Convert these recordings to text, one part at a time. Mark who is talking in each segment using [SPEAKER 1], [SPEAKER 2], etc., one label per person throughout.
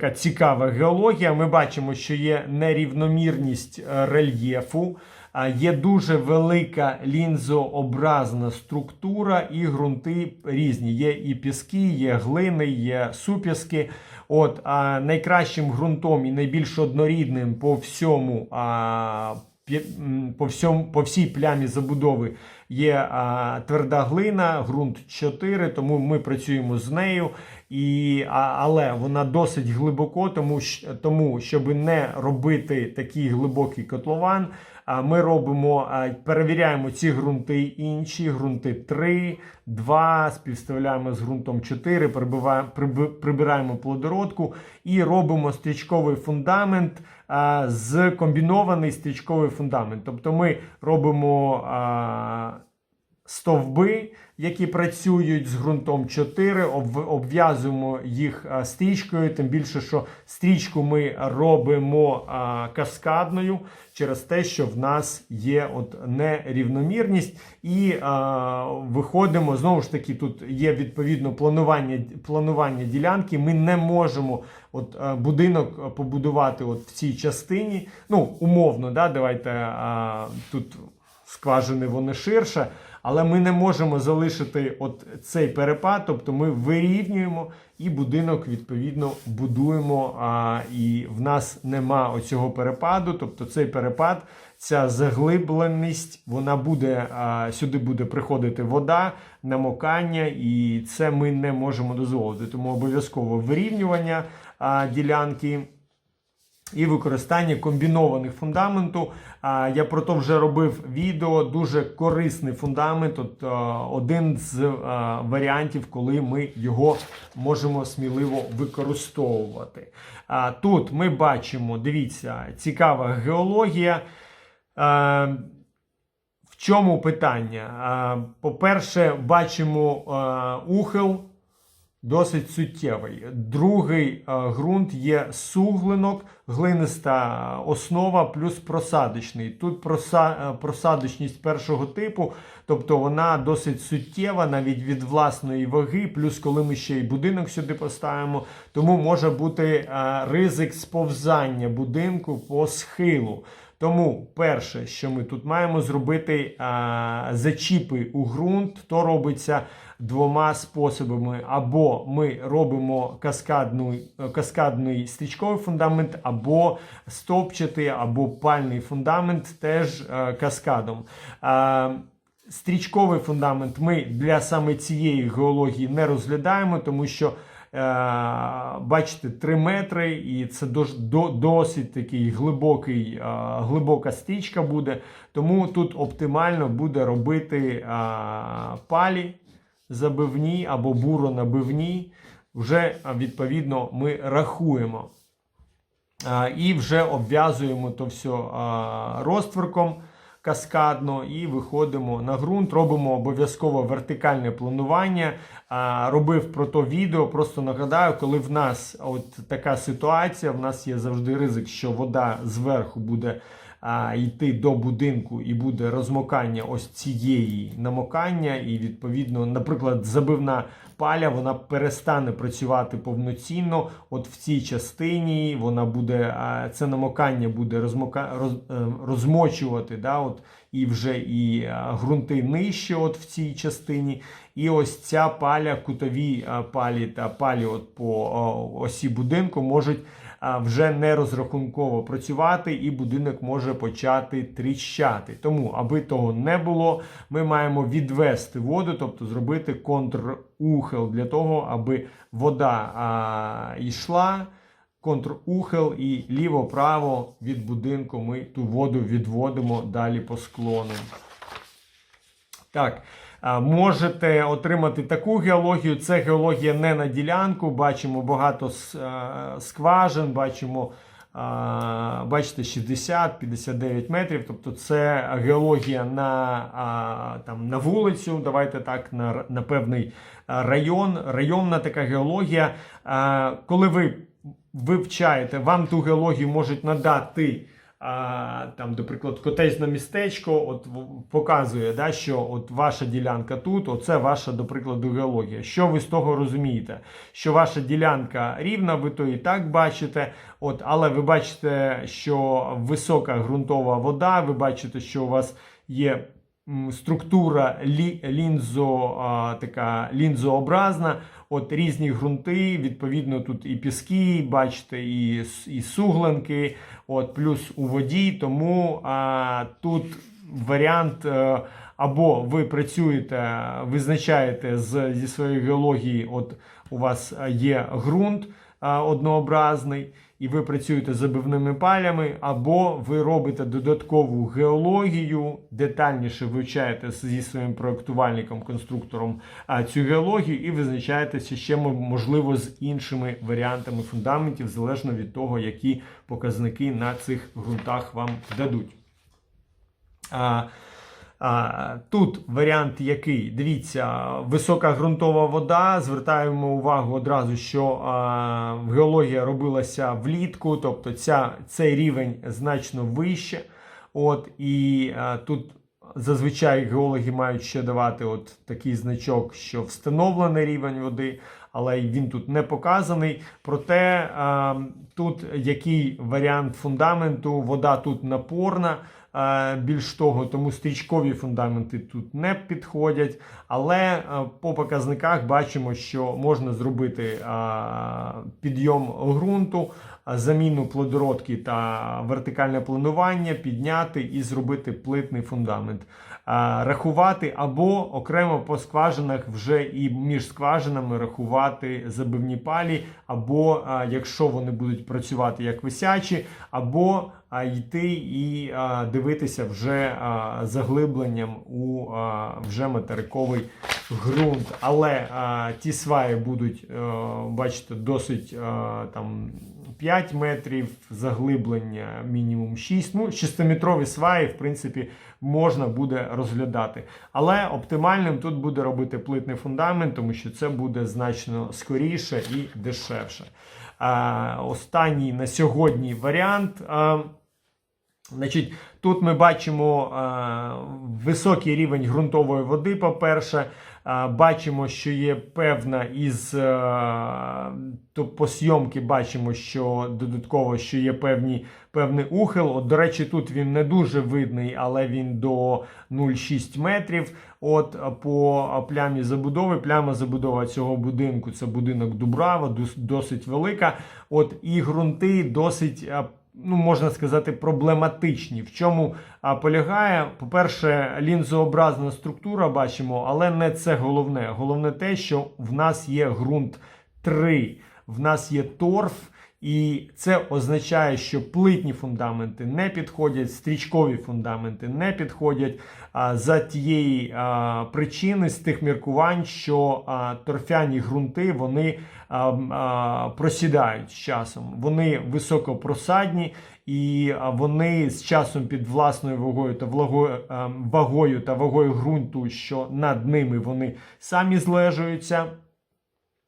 [SPEAKER 1] Така цікава геологія. Ми бачимо, що є нерівномірність е, рельєфу, є дуже велика лінзообразна структура, і ґрунти різні. Є і піски, є глини, є супіски. От а найкращим ґрунтом і найбільш однорідним по всьому. А, по, всьому, по всій плямі забудови є а, тверда глина, ґрунт 4, тому ми працюємо з нею. І, а, але вона досить глибоко, тому, тому щоб не робити такий глибокий котлован, ми робимо, перевіряємо ці ґрунти інші, ґрунти 3, 2, співставляємо з ґрунтом 4, прибиваємо, прибираємо плодородку і робимо стрічковий фундамент з комбінований стрічковий фундамент. Тобто ми робимо стовби, які працюють з ґрунтом 4, обв'язуємо їх стрічкою, тим більше, що стрічку ми робимо каскадною через те, що в нас є от нерівномірність, і виходимо знову ж таки, тут є відповідно планування, планування ділянки. Ми не можемо от будинок побудувати от в цій частині. Ну, умовно, да, давайте тут скважини вони ширше, але ми не можемо залишити от цей перепад, тобто ми вирівнюємо і будинок відповідно будуємо. А, і в нас нема оцього перепаду, тобто цей перепад. Ця заглибленість, вона буде сюди буде приходити вода, намокання, і це ми не можемо дозволити. Тому обов'язково вирівнювання ділянки і використання комбінованих фундаменту. Я про то вже робив відео. Дуже корисний фундамент. От один з варіантів, коли ми його можемо сміливо використовувати. Тут ми бачимо, дивіться, цікава геологія. В чому питання? По-перше, бачимо ухил досить суттєвий. Другий а, ґрунт є суглинок, глиниста основа плюс просадочний. Тут а, просадочність першого типу, тобто вона досить суттєва навіть від власної ваги, плюс коли ми ще й будинок сюди поставимо, тому може бути ризик сповзання будинку по схилу. Тому перше, що ми тут маємо зробити а, зачіпи у ґрунт, то робиться двома способами: або ми робимо каскадний, каскадний стрічковий фундамент, або стовпчатий, або пальний фундамент, теж е, каскадом. А, Стрічковий фундамент ми для саме цієї геології не розглядаємо, тому що бачите, 3 метри, і це досить такий глибокий, е, глибока стічка буде. Тому тут оптимально буде робити е, палі забивні або буронабивні. Вже е, відповідно ми рахуємо. І вже обв'язуємо то все розтворком каскадно і виходимо на ґрунт. Робимо обов'язково вертикальне планування. Робив про то відео. Просто нагадаю, коли в нас от така ситуація, в нас є завжди ризик, що вода зверху буде. А, йти до будинку і буде розмокання ось цієї намокання, і відповідно, наприклад, забивна паля вона перестане працювати повноцінно. От в цій частині вона буде а, це намокання буде розмока, роз, е, розмочувати, да, от, і вже і а, ґрунти нижче, от в цій частині. І ось ця паля, кутові палі та палі от по осі будинку можуть вже не розрахунково працювати, і будинок може почати тріщати. Тому, аби того не було, ми маємо відвести воду, тобто зробити контрухил для того, аби вода а, йшла. Контрухил і ліво-право від будинку ми ту воду відводимо далі по склону. Так, можете отримати таку геологію. Це геологія не на ділянку. Бачимо багато скважин, бачимо, бачите, 60-59 метрів. Тобто це геологія на, там, на вулицю. Давайте так, на, на певний район. Районна така геологія. Коли ви вивчаєте, вам ту геологію можуть надати а, там, наприклад, котежне містечко, от показує, да, що от ваша ділянка тут, оце ваша, до прикладу, геологія. Що ви з того розумієте? Що ваша ділянка рівна, ви то і так бачите. От, але ви бачите, що висока ґрунтова вода, ви бачите, що у вас є структура лі, лінзо, а, така лінзообразна. От різні ґрунти, відповідно, тут і піски, бачите, і, і суглинки, от, плюс у воді. Тому а, тут варіант. А, або ви працюєте, визначаєте з, зі своєї геології, от у вас е, є ґрунт е, однообразний, і ви працюєте з забивними палями, або ви робите додаткову геологію, детальніше вивчаєте зі своїм проєктувальником, конструктором цю геологію і визначаєтеся ще можливо з іншими варіантами фундаментів, залежно від того, які показники на цих ґрунтах вам дадуть. Тут варіант який? Дивіться, висока ґрунтова вода. Звертаємо увагу одразу, що геологія робилася влітку, тобто ця, цей рівень значно вище. От, і тут зазвичай геологи мають ще давати от такий значок, що встановлений рівень води, але він тут не показаний. Проте тут який варіант фундаменту, вода тут напорна. Е, Більш того, тому стрічкові фундаменти тут не підходять. Але е, по показниках бачимо, що можна зробити е, підйом ґрунту, заміну плодородки та вертикальне планування, підняти і зробити плитний фундамент. Рахувати або окремо по скважинах вже і між скважинами рахувати забивні палі, або якщо вони будуть працювати як висячі, або йти і дивитися вже заглибленням у вже материковий ґрунт. Але ті сваї будуть, е, бачите, досить е, там 5 метрів, заглиблення мінімум 6. Ну, 6-метрові сваї, в принципі, можна буде розглядати. Але оптимальним тут буде робити плитний фундамент, тому що це буде значно скоріше і дешевше. А, останній на сьогодні варіант. А, Значить, тут ми бачимо е, високий рівень ґрунтової води. По-перше, бачимо, що є певна із е, то по зйомки бачимо, що додатково що є певні, певний ухил. От, до речі, тут він не дуже видний, але він до 0,6 метрів. От е, по плямі забудови, пляма забудова цього будинку це будинок Дубрава, досить велика. От і ґрунти досить. Ну, можна сказати, проблематичні. В чому полягає? По-перше, лінзообразна структура бачимо, але не це головне. Головне те, що в нас є ґрунт 3, в нас є торф, і це означає, що плитні фундаменти не підходять, стрічкові фундаменти не підходять а, за тієї а, причини, з тих міркувань, що а, торфяні ґрунти вони а, а, просідають з часом. Вони високопросадні і вони з часом під власною вагою та влагою, а, вагою та вагою ґрунту, що над ними вони самі злежуються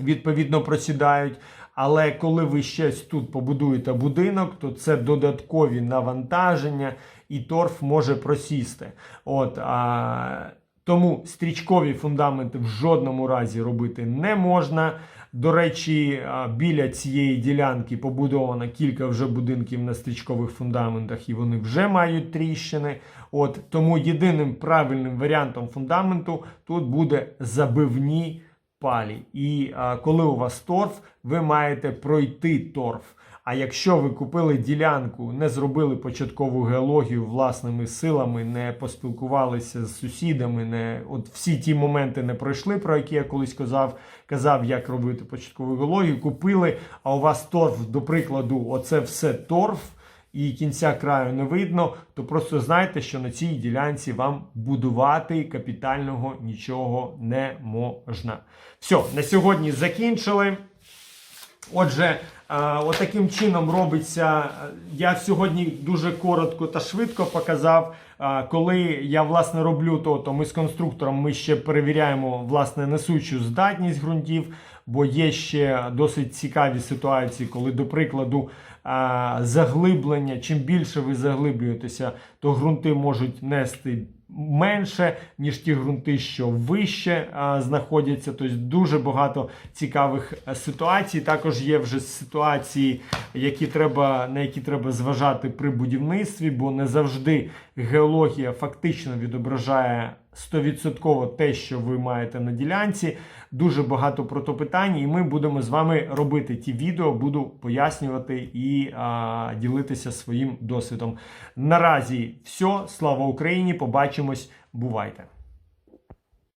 [SPEAKER 1] відповідно просідають. Але коли ви щось тут побудуєте будинок, то це додаткові навантаження, і торф може просісти. От, а, тому стрічкові фундаменти в жодному разі робити не можна. До речі, біля цієї ділянки побудовано кілька вже будинків на стрічкових фундаментах, і вони вже мають тріщини. От тому єдиним правильним варіантом фундаменту тут буде забивні палі. І а, коли у вас торф, ви маєте пройти торф. А якщо ви купили ділянку, не зробили початкову геологію власними силами, не поспілкувалися з сусідами, не от всі ті моменти не пройшли, про які я колись казав, казав, як робити початкову геологію, купили, а у вас торф, до прикладу, оце все торф. І кінця краю не видно, то просто знайте, що на цій ділянці вам будувати капітального нічого не можна. Все, на сьогодні закінчили. Отже, е, отаким чином робиться. е, Я сьогодні дуже коротко та швидко показав. е, Коли я власне роблю то, то ми з конструктором ми ще перевіряємо власне несучу здатність ґрунтів. Бо є ще досить цікаві ситуації, коли, до прикладу, заглиблення, чим більше ви заглиблюєтеся, то ґрунти можуть нести менше, ніж ті ґрунти, що вище а, знаходяться. Тобто дуже багато цікавих е, ситуацій. Також є вже ситуації, які треба, на які треба зважати при будівництві, бо не завжди геологія фактично відображає 100% те, що ви маєте на ділянці. Дуже багато протопитань, і ми будемо з вами робити ті відео, буду пояснювати і а, ділитися своїм досвідом. Наразі все, слава Україні! Побачимось, бувайте!